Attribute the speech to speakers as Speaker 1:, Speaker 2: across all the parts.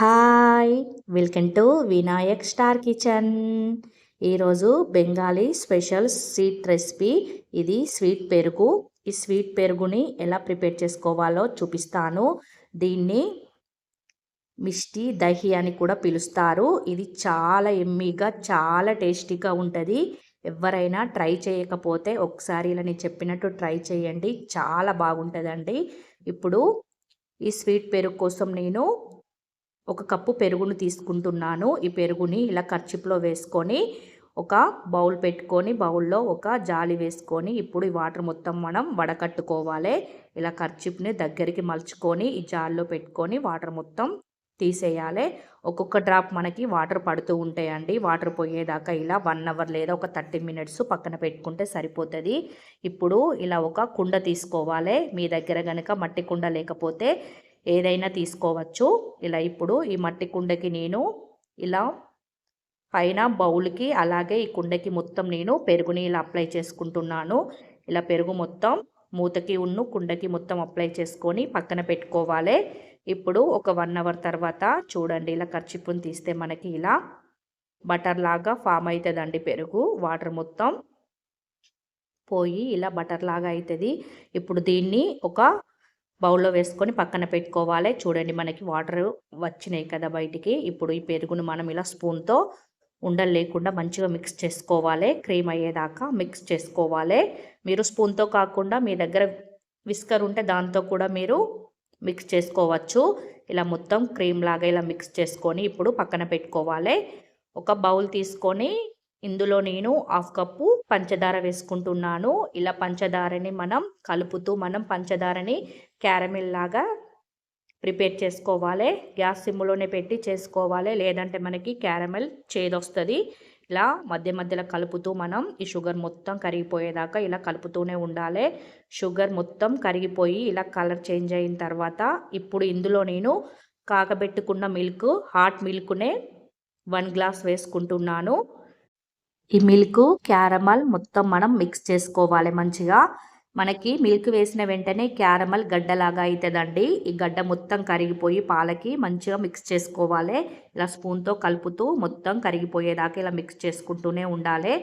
Speaker 1: Hi welcome to Vinayak star kitchen. ఈరోజు Bengali special sweet recipe. ఇది sweet పెరుగు. ఈ స్వీట్ పెరుగుని ఎలా ప్రిపేర్ చేసుకోవాలో చూపిస్తాను. దీన్ని మిష్టి దహి అని కూడా పిలుస్తారు. ఇది చాలా ఎమ్మీగా చాలా టేస్టీగా ఉంటుంది. ఎవరైనా ట్రై చేయకపోతే ఒకసారి ఇలా నేను చెప్పినట్టు ట్రై చేయండి. చాలా బాగుంటుందండి. ఇప్పుడు ఈ స్వీట్ పెరుగు కోసం నేను ఒక కప్పు పెరుగును తీసుకుంటున్నాను. ఈ పెరుగుని ఇలా కర్చిప్లో వేసుకొని ఒక బౌల్ పెట్టుకొని బౌల్లో ఒక జాలి వేసుకొని ఇప్పుడు ఈ వాటర్ మొత్తం మనం వడకట్టుకోవాలి. ఇలా కర్చిప్ని దగ్గరికి మలుచుకొని ఈ జాల్లో పెట్టుకొని వాటర్ మొత్తం తీసేయాలి. ఒక్కొక్క డ్రాప్ మనకి వాటర్ పడుతూ ఉంటాయండి. వాటర్ పోయేదాకా ఇలా వన్ అవర్ లేదా ఒక థర్టీ మినిట్స్ పక్కన పెట్టుకుంటే సరిపోతుంది. ఇప్పుడు ఇలా ఒక కుండ తీసుకోవాలి. మీ దగ్గర కనుక మట్టి కుండ లేకపోతే ఏదైనా తీసుకోవచ్చు. ఇలా ఇప్పుడు ఈ మట్టి కుండకి నేను ఇలా పైన బౌల్కి అలాగే ఈ కుండకి మొత్తం నేను పెరుగుని ఇలా అప్లై చేసుకుంటున్నాను. ఇలా పెరుగు మొత్తం మూతకి ఉన్ను కుండకి మొత్తం అప్లై చేసుకొని పక్కన పెట్టుకోవాలి. ఇప్పుడు ఒక వన్ అవర్ తర్వాత చూడండి ఇలా ఖర్చిప్పుని తీస్తే మనకి ఇలా బటర్ లాగా ఫామ్ అవుతుందండి పెరుగు. వాటర్ మొత్తం పోయి ఇలా బటర్ లాగా అవుతుంది ఇప్పుడు దీన్ని ఒక బౌల్లో వేసుకొని పక్కన పెట్టుకోవాలి. చూడండి మనకి వాటర్ వచ్చినాయి కదా బయటికి. ఇప్పుడు ఈ పెరుగును మనం ఇలా స్పూన్తో ఉండలు లేకుండా మంచిగా మిక్స్ చేసుకోవాలి. క్రీమ్ అయ్యేదాకా మిక్స్ చేసుకోవాలి. మీరు స్పూన్తో కాకుండా మీ దగ్గర విస్కర్ ఉంటే దాంతో కూడా మీరు మిక్స్ చేసుకోవచ్చు. ఇలా మొత్తం క్రీమ్ లాగా ఇలా మిక్స్ చేసుకొని ఇప్పుడు పక్కన పెట్టుకోవాలి. ఒక బౌల్ తీసుకొని ఇందులో నేను హాఫ్ కప్పు పంచదార వేసుకుంటున్నాను. ఇలా పంచదారని మనం కలుపుతూ మనం పంచదారని క్యారమిల్ లాగా ప్రిపేర్ చేసుకోవాలి. గ్యాస్ సిమ్లోనే పెట్టి చేసుకోవాలి. లేదంటే మనకి క్యారమెల్ చేదొస్తుంది. ఇలా మధ్య మధ్యలో కలుపుతూ మనం ఈ షుగర్ మొత్తం కరిగిపోయేదాకా ఇలా కలుపుతూనే ఉండాలి. షుగర్ మొత్తం కరిగిపోయి ఇలా కలర్ చేంజ్ అయిన తర్వాత ఇప్పుడు ఇందులో నేను కాకబెట్టుకున్న మిల్క్ హాట్ మిల్క్నే వన్ గ్లాస్ వేసుకుంటున్నాను. ఈ మిల్క్ క్యారమల్ మొత్తం మనం మిక్స్ చేసుకోవాలి మంచిగా. మనకి మిల్క్ వేసిన వెంటనే క్యారమల్ గడ్డలాగా అవుతుందండి ఈ గడ్డ మొత్తం కరిగిపోయి పాలకి మంచిగా మిక్స్ చేసుకోవాలి. ఇలా స్పూన్తో కలుపుతూ మొత్తం కరిగిపోయేదాకా ఇలా మిక్స్ చేసుకుంటూనే ఉండాలి.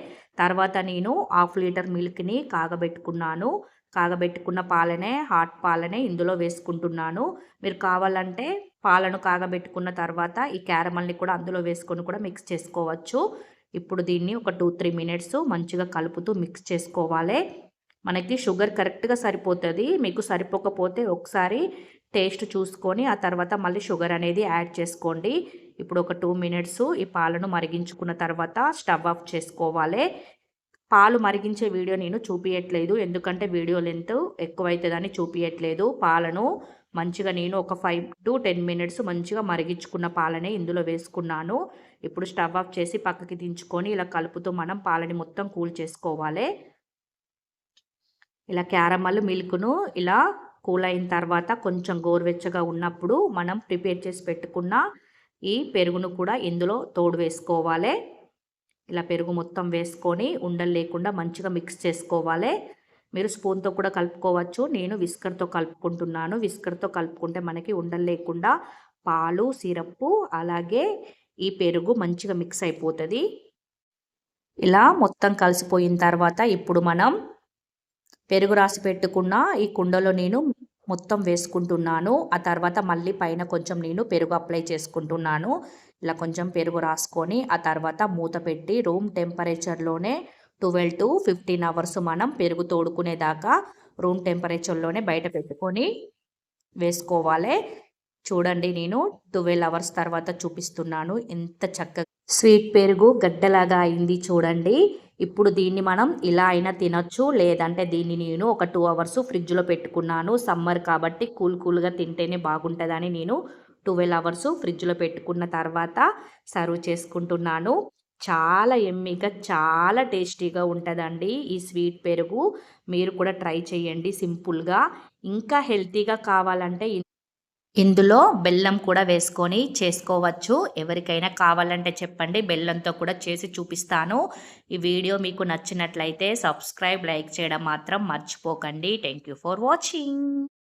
Speaker 1: తర్వాత నేను హాఫ్ లీటర్ మిల్క్ని కాగబెట్టుకున్నాను. కాగబెట్టుకున్న పాలనే హాట్ పాలనే ఇందులో వేసుకుంటున్నాను. మీరు కావాలంటే పాలను కాగబెట్టుకున్న తర్వాత ఈ క్యారమల్ని కూడా అందులో వేసుకొని కూడా మిక్స్ చేసుకోవచ్చు. ఇప్పుడు దీన్ని ఒక టూ త్రీ మినిట్స్ మంచిగా కలుపుతూ మిక్స్ చేసుకోవాలి. మనకి షుగర్ కరెక్ట్గా సరిపోతుంది. మీకు సరిపోకపోతే ఒకసారి టేస్ట్ చూసుకొని ఆ తర్వాత మళ్ళీ షుగర్ అనేది యాడ్ చేసుకోండి. ఇప్పుడు ఒక టూ మినిట్స్ ఈ పాలను మరిగించుకున్న తర్వాత స్టవ్ ఆఫ్ చేసుకోవాలి. పాలు మరిగించే వీడియో నేను చూపించట్లేదు ఎందుకంటే వీడియో లెంత్ ఎక్కువైతుందని చూపించట్లేదు పాలను మంచిగా నేను ఒక ఫైవ్ టు టెన్ మినిట్స్ మంచిగా మరిగించుకున్న పాలనే ఇందులో వేసుకున్నాను. ఇప్పుడు స్టవ్ ఆఫ్ చేసి పక్కకి దించుకొని ఇలా కలుపుతూ మనం పాలని మొత్తం కూల్ చేసుకోవాలి. ఇలా క్యారమల్ మిల్క్ను ఇలా కూల్ అయిన తర్వాత కొంచెం గోరువెచ్చగా ఉన్నప్పుడు మనం ప్రిపేర్ చేసి పెట్టుకున్న ఈ పెరుగును కూడా ఇందులో తోడు వేసుకోవాలి. ఇలా పెరుగు మొత్తం వేసుకొని ఉండలు లేకుండా మంచిగా మిక్స్ చేసుకోవాలి. మీరు స్పూన్తో కూడా కలుపుకోవచ్చు. నేను విస్కర్తో కలుపుకుంటున్నాను. విస్కర్తో కలుపుకుంటే మనకి ఉండలు లేకుండా పాలు సిరప్పు అలాగే ఈ పెరుగు మంచిగా మిక్స్ అయిపోతుంది. ఇలా మొత్తం కలిసిపోయిన తర్వాత ఇప్పుడు మనం పెరుగు రాసి పెట్టుకున్న ఈ కుండలో నేను మొత్తం వేసుకుంటున్నాను. ఆ తర్వాత మళ్ళీ పైన కొంచెం నేను పెరుగు అప్లై చేసుకుంటున్నాను. ఇలా కొంచెం పెరుగు రాసుకొని ఆ తర్వాత మూత పెట్టి రూమ్ టెంపరేచర్లోనే ట్వెల్వ్ టు ఫిఫ్టీన్ అవర్స్ మనం పెరుగు తోడుకునేదాకా రూమ్ టెంపరేచర్లోనే బయట పెట్టుకొని వేసుకోవాలి. చూడండి నేను ట్వెల్వ్ అవర్స్ తర్వాత చూపిస్తున్నాను. ఎంత చక్కగా స్వీట్ పెరుగు గడ్డలాగా అయింది చూడండి. ఇప్పుడు దీన్ని మనం ఇలా అయినా తినొచ్చు లేదంటే దీన్ని నేను ఒక టూ అవర్స్ ఫ్రిడ్జ్లో పెట్టుకున్నాను. సమ్మర్ కాబట్టి కూల్ కూల్గా తింటేనే బాగుంటుందని నేను ట్వెల్వ్ అవర్స్ ఫ్రిడ్జ్లో పెట్టుకున్న తర్వాత సర్వ్ చేసుకుంటున్నాను. చాలా ఎమ్మిగా చాలా టేస్టీగా ఉంటుందండి ఈ స్వీట్ పెరుగు. మీరు కూడా ట్రై చేయండి సింపుల్గా. ఇంకా హెల్తీగా కావాలంటే ఇందులో బెల్లం కూడా వేసుకొని చేసుకోవచ్చు. ఎవరికైనా కావాలంటే చెప్పండి బెల్లంతో కూడా చేసి చూపిస్తాను. ఈ వీడియో మీకు నచ్చినట్లయితే సబ్స్క్రైబ్ లైక్ చేయడం మాత్రం మర్చిపోకండి. Thank for watching